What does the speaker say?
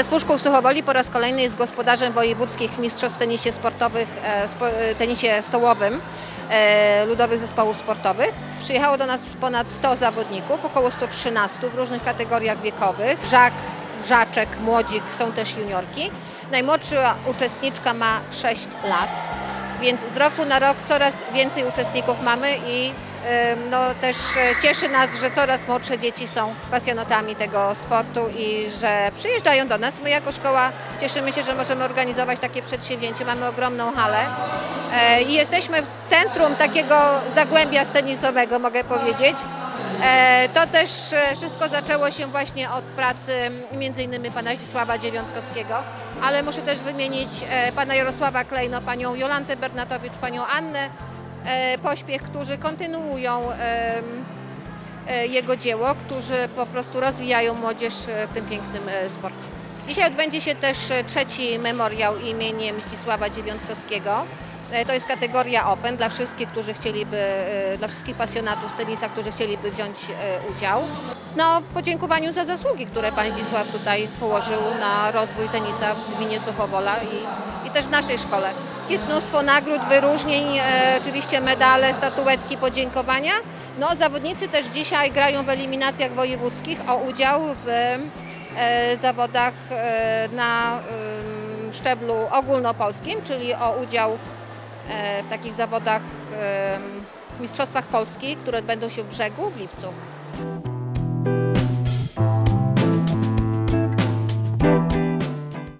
Zespół Szkół w Suchowoli po raz kolejny jest gospodarzem wojewódzkich mistrzostw w tenisie sportowych, e, e, tenisie stołowym e, ludowych zespołów sportowych. Przyjechało do nas ponad 100 zawodników, około 113 w różnych kategoriach wiekowych. Żak, Żaczek, Młodzik, są też juniorki. Najmłodsza uczestniczka ma 6 lat, więc z roku na rok coraz więcej uczestników mamy i no, też e, cieszy nas, że coraz młodsze dzieci są pasjonatami tego sportu i że przyjeżdżają do nas. My jako szkoła cieszymy się, że możemy organizować takie przedsięwzięcie. Mamy ogromną halę e, i jesteśmy w centrum takiego zagłębia tenisowego, mogę powiedzieć. E, To też wszystko zaczęło się właśnie od pracy między innymi pana Zdzisława Dziewiątkowskiego, ale muszę też wymienić pana Jarosława Klejno, panią Jolantę Bernatowicz, panią Annę Pośpiech, którzy kontynuują e, jego dzieło, którzy po prostu rozwijają młodzież e, w tym pięknym e, sporcie. Dzisiaj odbędzie się też e, trzeci memoriał imieniem Zdzisława Dziewiątkowskiego. E, To jest kategoria Open dla wszystkich, którzy chcieliby, e, dla wszystkich pasjonatów tenisa, którzy chcieliby wziąć e, udział. No, podziękowaniu za zasługi, które pan Zdzisław tutaj położył na rozwój tenisa w gminie Suchowola i, i też w naszej szkole. Jest mnóstwo nagród, wyróżnień, e, oczywiście medale, statuetki, podziękowania. No, zawodnicy też dzisiaj grają w eliminacjach wojewódzkich o udział w e, zawodach e, na szczeblu ogólnopolskim, czyli o udział E, w takich zawodach, w Mistrzostwach Polski, które będą się w brzegu w lipcu.